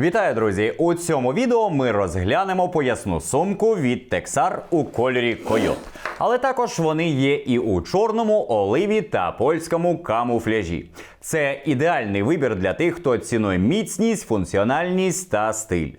Вітаю, друзі! У цьому відео ми розглянемо поясну сумку від Texar у кольорі Койот. Але також вони є і у чорному, оливі та польському камуфляжі. Це ідеальний вибір для тих, хто цінує міцність, функціональність та стиль.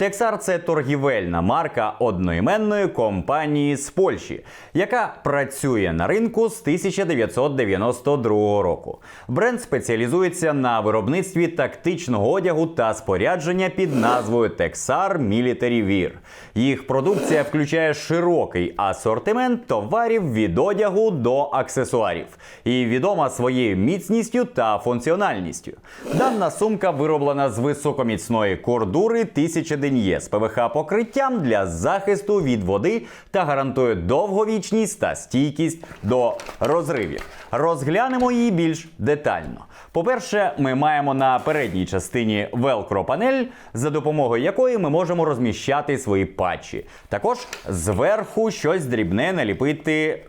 Texar – це торгівельна марка одноіменної компанії з Польщі, яка працює на ринку з 1992 року. Бренд спеціалізується на виробництві тактичного одягу та спорядження під назвою Texar Military Wear. Їх продукція включає широкий асортимент товарів від одягу до аксесуарів і відома своєю міцністю та функціональністю. Дана сумка вироблена з високоміцної кордури 1000 ден'є з ПВХ покриттям для захисту від води та гарантує довговічність та стійкість до розривів. Розглянемо її більш детально. По-перше, ми маємо на передній частині велкро панель, за допомогою якої ми можемо розміщати свої патчі. Також зверху щось дрібне наліпити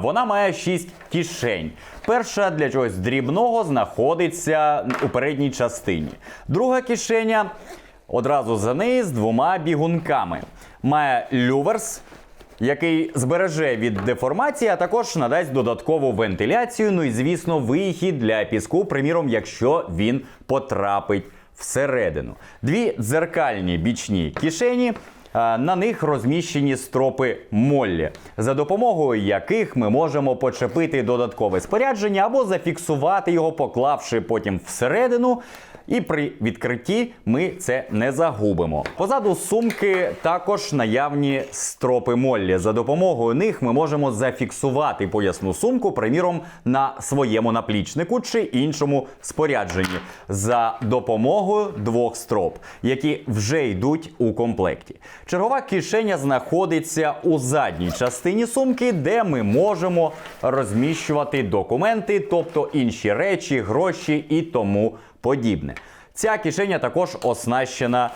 Вона має 6 кишень. Перша для чогось дрібного знаходиться у передній частині. Друга кишеня одразу за неї з двома бігунками. Має люверс, який збереже від деформації, а також надасть додаткову вентиляцію. Ну і, звісно, вихід для піску, приміром, якщо він потрапить всередину. Дві дзеркальні бічні кишені. А, На них розміщені стропи моллі, за допомогою яких ми можемо почепити додаткове спорядження або зафіксувати його, поклавши потім всередину. І при відкритті ми це не загубимо. Позаду сумки також наявні стропи моллі. За допомогою них ми можемо зафіксувати поясну сумку, приміром, на своєму наплічнику чи іншому спорядженні за допомогою двох строп, які вже йдуть у комплекті. Чергова кишеня знаходиться у задній частині сумки, де ми можемо розміщувати документи, тобто інші речі, гроші і тому подібне. Ця кишеня також оснащена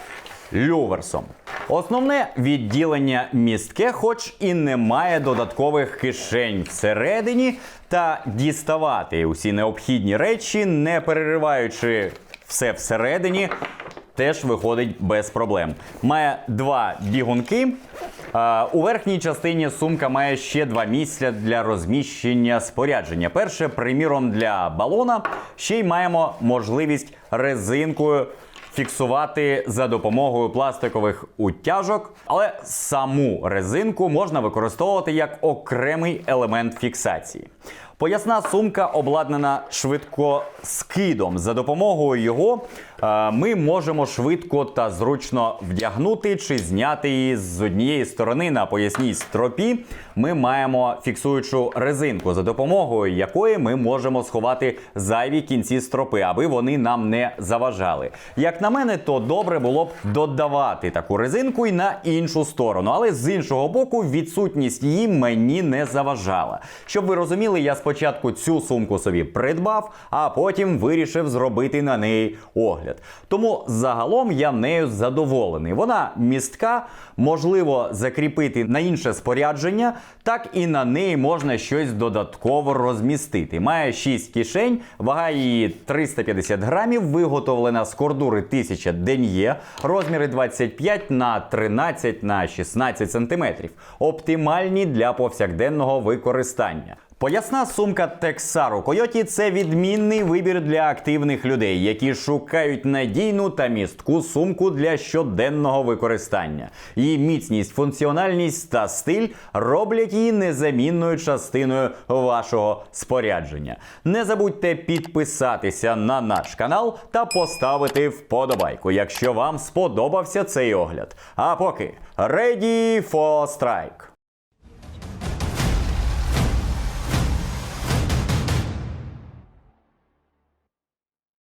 люверсом. Основне відділення містке, хоч і не має додаткових кишень всередині, та діставати усі необхідні речі, не перериваючи все всередині, теж виходить без проблем. Має два бігунки. У верхній частині сумка має ще два місця для розміщення спорядження. Перше, приміром, для балона. Ще й маємо можливість резинкою фіксувати за допомогою пластикових утяжок, але саму резинку можна використовувати як окремий елемент фіксації. Поясна сумка обладнана швидкоскидом. За допомогою його е, ми можемо швидко та зручно вдягнути чи зняти її з однієї сторони на поясній стропі. Ми маємо фіксуючу резинку, за допомогою якої ми можемо сховати зайві кінці стропи, аби вони нам не заважали. Як на мене, то добре було б додавати таку резинку і на іншу сторону, але з іншого боку, відсутність її мені не заважала. Щоб ви розуміли, я спочатку цю сумку собі придбав, а потім вирішив зробити на неї огляд. Тому загалом я нею задоволений. Вона містка, можливо закріпити на інше спорядження, так і на неї можна щось додатково розмістити. Має 6 кишень, вага її 350 грамів, виготовлена з кордури 1000 ден'є, розміри 25 на 13 на 16 сантиметрів. Оптимальні для повсякденного використання. Поясна сумка Texar у Койоті це відмінний вибір для активних людей, які шукають надійну та містку сумку для щоденного використання. Її міцність, функціональність та стиль роблять її незамінною частиною вашого спорядження. Не забудьте підписатися на наш канал та поставити вподобайку, якщо вам сподобався цей огляд. А поки ready for strike!